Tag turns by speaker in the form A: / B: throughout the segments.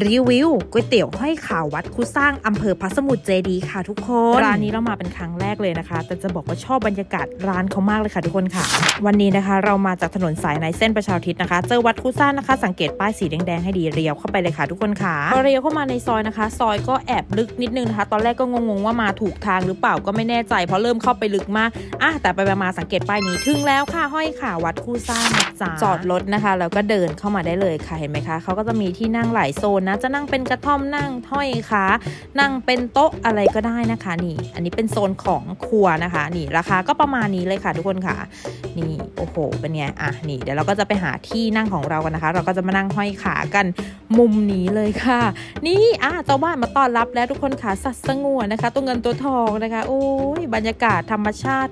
A: รีวิวก๋วยเตี๋ยวห้อยขาววัดคูสร้างอำเภอพระสมุทรเจดีย์ค่ะทุกคน ร้านนี้เรามาเป็นครั้งแรกเลยนะคะ แต่จะบอกว่าชอบบรรยากาศร้านเขามากเลยค่ะทุกคนค่ะ วันนี้นะคะ เรามาจากถนนสายในเส้นประชาธิปนะคะ เจอวัดคูสร้างนะคะ สังเกตป้ายสีแดงๆให้ดีเรียวเข้าไปเลยค่ะทุกคนค่ะพอเรียวเข้ามาในซอยนะคะ ซอยก็แอบลึกนิดนึงนะคะ ตอนแรกก็งงๆว่ามาถูกทางหรือเปล่าก็ไม่แน่ใจ เพราะเริ่มเข้าไปลึกมากอะแต่ไปๆมาๆสังเกตป้ายนี้ถึงแล้วค่ะห้อยขาวัดคูสร้างนะจ๊ะจอดรถนะคะแล้วก็เดินเข้ามาได้เลยค่ะเห็นไหมคะเขาก็จะมีที่นั่งหลายโซนนะจะนั่งเป็นกระท่อมนั่งห้อยขานั่งเป็นโต๊ะอะไรก็ได้นะคะนี่ อันนี้เป็นโซนของครัวนะคะ นี่ราคาก็ประมาณนี้เลยค่ะ ทุกคนค่ะ นี่โอ้โหเป็นไงอะนี่เดี๋ยวเราก็จะไปหาที่นั่งของเรากันนะคะ เราก็จะมานั่งห้อยขากันมุมนี้เลยค่ะ นี่อะเจ้าบ้านมาต้อนรับแล้วทุกคนค่ะสัตว์สงวนนะคะ ตัวเงินตัวทองนะคะโอ้ยบรรยากาศธรรมชาติ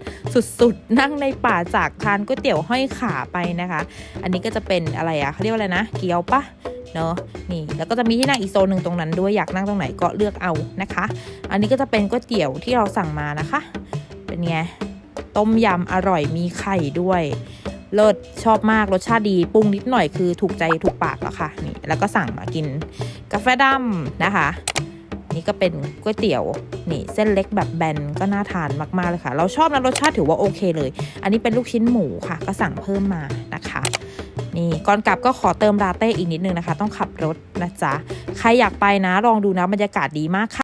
A: สุดๆ นั่งในป่าจากทานก๋วยเตี๋ยวห้อยขาไปนะคะ อันนี้ก็จะเป็นอะไรอะเขาเรียกว่าอะไรนะ เกี๊ยวปะ เนาะนี่แล้วก็จะมีที่นั่งอีกโซนหนึ่งตรงนั้นด้วยอยากนั่งตรงไหนก็เลือกเอานะคะ อันนี้ก็จะเป็นก๋วยเตี๋ยวที่เราสั่งมานะคะ เป็นไงต้มยำอร่อยมีไข่ด้วยเลิศชอบมากรสชาติดีปรุงนิดหน่อยคือถูกใจถูกปากแล้วค่ะนี่แล้วก็สั่งมากิน กาแฟดำนะคะ นี่ก็เป็นก๋วยเตี๋ยวนี่เส้นเล็กแบบแบนก็น่าทานมากๆเลยค่ะ เราชอบนะรสชาติถือว่าโอเคเลย อันนี้เป็นลูกชิ้นหมูค่ะ ก็สั่งเพิ่มมานะคะ นี่ก่อนกลับก็ขอเติมลาเต้อีกนิดนึงนะคะ ต้องขับรถนะจ๊ะ ใครอยากไปนะ ลองดูนะบรรยากาศดีมากค่ะ